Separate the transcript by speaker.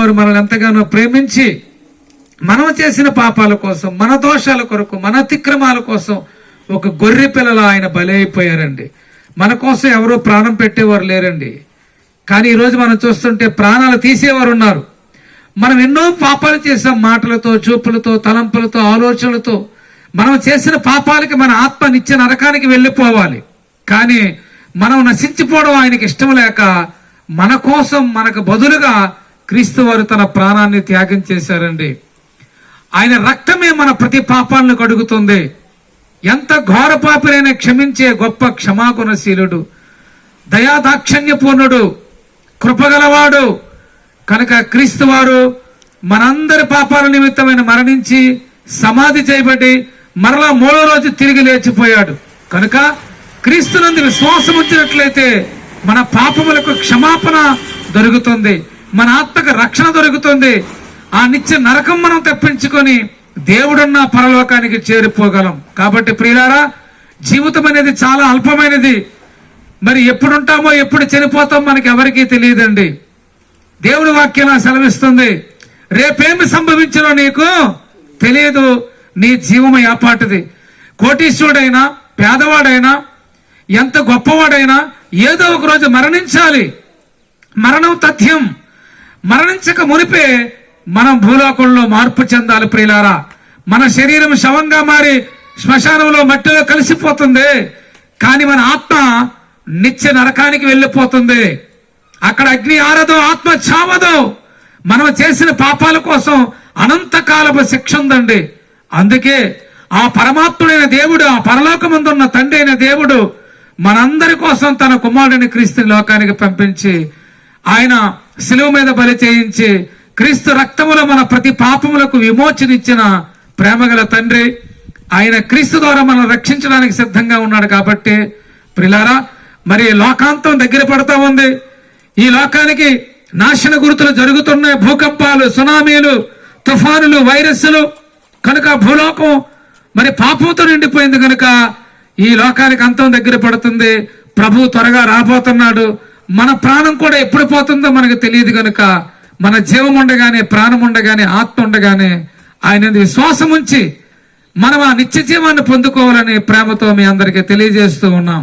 Speaker 1: వారు మనల్ని ఎంతగానో ప్రేమించి మనం చేసిన పాపాల కోసం మన దోషాల కొరకు మన అతిక్రమాల కోసం ఒక గొర్రె పిల్లలు ఆయన బలైపోయారండి మన కోసం ఎవరో ప్రాణం పెట్టేవారు లేరండి. కానీ ఈరోజు మనం చూస్తుంటే ప్రాణాలు తీసేవారు ఉన్నారు. మనం ఎన్నో పాపాలు చేసాం మాటలతో చూపులతో తలంపులతో ఆలోచనలతో. మనం చేసిన పాపాలకి మన ఆత్మ నిత్య నరకానికి వెళ్ళిపోవాలి. కానీ మనం నశించిపోవడం ఆయనకి ఇష్టం లేక మన కోసం మనకు బదులుగా క్రీస్తు వారు తన ప్రాణాన్ని త్యాగం చేశారండి. ఆయన రక్తమే మన ప్రతి పాపాలను కడుగుతుంది. ఎంత ఘోర పాపినైనా క్షమించే గొప్ప క్షమాగుణశీలుడు దయాదాక్షణ్యపూర్ణుడు. కృపగలవాడు. కనుక క్రీస్తు వారు మనందరి పాపాల నిమిత్తమైన మరణించి సమాధి చేయబడి మరలా మూడో రోజు తిరిగి లేచిపోయాడు. కనుక క్రీస్తునందు విశ్వాసం ఉంచినట్లయితే మన పాపములకు క్షమాపణ దొరుకుతుంది. మన ఆత్మకు రక్షణ దొరుకుతుంది. ఆ నిత్య నరకం మనం తప్పించుకొని దేవుడున్న పరలోకానికి చేరిపోగలం. కాబట్టి ప్రియులారా జీవితం అనేది చాలా అల్పమైనది. మరి ఎప్పుడుంటామో ఎప్పుడు చనిపోతాం మనకి ఎవరికీ తెలియదండి. దేవుడి వాక్యం సెలవిస్తుంది. రేపేమి సంభవించినో నీకు తెలియదు. నీ జీవము ఏపాటిది కోటీశ్వరుడైనా పేదవాడైనా ఎంత గొప్పవాడైనా ఏదో ఒక రోజు మరణించాలి. మరణం తథ్యం. మరణించక మునిపే మనం భూలోకంలో మార్పు చెందాలి ప్రియులారా. మన శరీరం శవంగా మారి శ్మశానంలో మట్టిలో కలిసిపోతుంది. కానీ మన ఆత్మ నిత్య నరకానికి వెళ్ళిపోతుంది. అక్కడ అగ్ని ఆరదు ఆత్మ చావదు. మనం చేసిన పాపాల కోసం అనంతకాలపు శిక్ష ఉందండి. అందుకే ఆ పరమాత్ముడైన దేవుడు ఆ పరలోకమందున్న తండ్రి అయిన దేవుడు మనందరి కోసం తన కుమారుడిని క్రీస్తు లోకానికి పంపించి ఆయన శిలువ మీద బలి చేయించి క్రీస్తు రక్తములో మన ప్రతి పాపములకు విమోచనిచ్చిన ప్రేమగల తండ్రి ఆయన క్రీస్తు ద్వారా మనం రక్షించడానికి సిద్ధంగా ఉన్నాడు కాబట్టి ప్రిలారా మరి లోకాంతం దగ్గర పడతా ఉంది. ఈ లోకానికి నాశన గుర్తులు జరుగుతున్నాయి. భూకంపాలు సునామీలు తుఫానులు వైరస్లు కనుక భూలోకం మరి పాపంతో నిండిపోయింది కనుక ఈ లోకానికి అంతం దగ్గర పడుతుంది. ప్రభు త్వరగా రాబోతున్నాడు. మన ప్రాణం కూడా ఎప్పుడు పోతుందో మనకు తెలియదు కనుక మన జీవం ఉండగానే ప్రాణం ఉండగానే ఆత్మ ఉండగానే ఆయన విశ్వాసం ఉంచి మనం ఆ నిత్య జీవాన్ని పొందుకోవాలని ప్రేమతో మీ అందరికీ తెలియజేస్తూ ఉన్నాం.